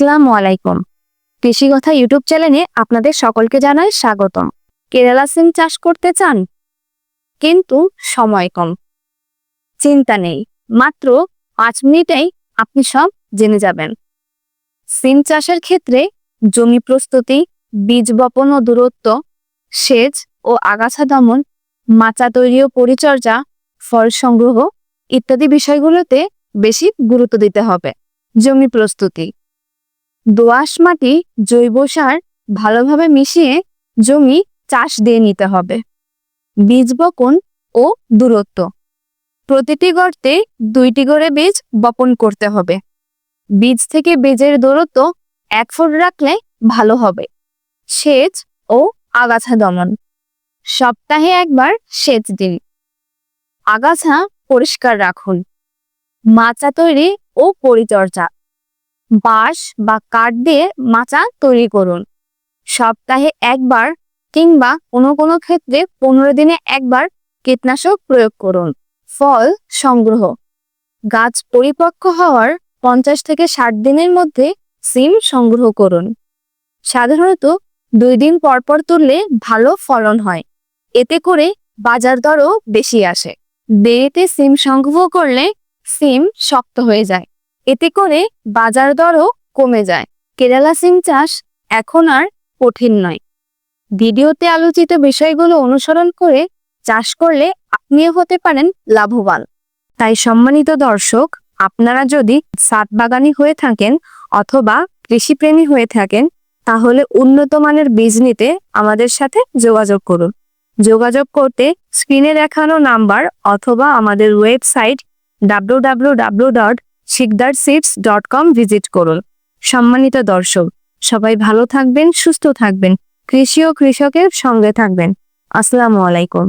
আসসালামু আলাইকুম। কৃষি কথা ইউটিউব চ্যানেলে আপনাদের সকলকে জানাই স্বাগতম। কেরালা সিম চাষ করতে চান? কিন্তু সময় কম। চিন্তা নেই। মাত্র পাঁচ মিনিটেই আপনি সব জেনে যাবেন। সিম চাষের ক্ষেত্রে জমি প্রস্তুতি, বীজ বপন ও দূরত্ব, সেচ ও আগাছা দমন, মাচা তৈরি ও পরিচর্যা, ফল সংগ্রহ ইত্যাদি বিষয়গুলোতে বেশি গুরুত্ব দিতে হবে। জমি প্রস্তুতি দোআঁশ মাটি জৈব সার ভালোভাবে মিশিয়ে জমি চাষ দিয়ে নিতে হবে। বীজ বপন ও দূরত্ব। প্রতিটি গর্তে দুইটি করে বীজ বপন করতে হবে। বীজ থেকে বীজের দূরত্ব এক ফুট রাখলে ভালো হবে। সেচ ও আগাছা দমন। সপ্তাহে একবার সেচ দিন। আগাছা পরিষ্কার রাখুন। মাচা তৈরি ও পরিচর্যা। বাঁশ বা কাঠ দিয়ে মাচা তৈরি করুন। সপ্তাহে একবার কিংবা কোনো কোনো ক্ষেত্রে পনেরো দিনে একবার কীটনাশক প্রয়োগ করুন। ফল সংগ্রহ। গাছ পরিপক্ক হওয়ার পঞ্চাশ থেকে ষাট দিনের মধ্যে সিম সংগ্রহ করুন। সাধারণত দুই দিন পর পর তুললে ভালো ফলন হয়। এতে করে বাজার দরও বেশি আসে। দেরিতে সিম সংগ্রহ করলে সিম শক্ত হয়ে যায়। এতে করে বাজার দরও কমে যায়। কেরালা সিম চাষ এখন আর কঠিন নয়। ভিডিওতে আলোচিত বিষয়গুলো অনুসরণ করে চাষ করলে আপনিও হতে পারেন লাভবান। তাই সম্মানিত দর্শক, আপনারা যদি সাত বাগানি হয়ে থাকেন অথবা কৃষিপ্রেমী হয়ে থাকেন, তাহলে উন্নত মানের বীজ নিতে আমাদের সাথে যোগাযোগ করুন। যোগাযোগ করতে স্ক্রিনে দেখানো নাম্বার অথবা আমাদের website W Sikdar seeds dot com visit করুন। সম্মানিত দর্শক, সবাই ভালো থাকবেন, সুস্থ থাকবেন। কৃষি ও কৃষকের সঙ্গে থাকবেন। আসসালামু আলাইকুম।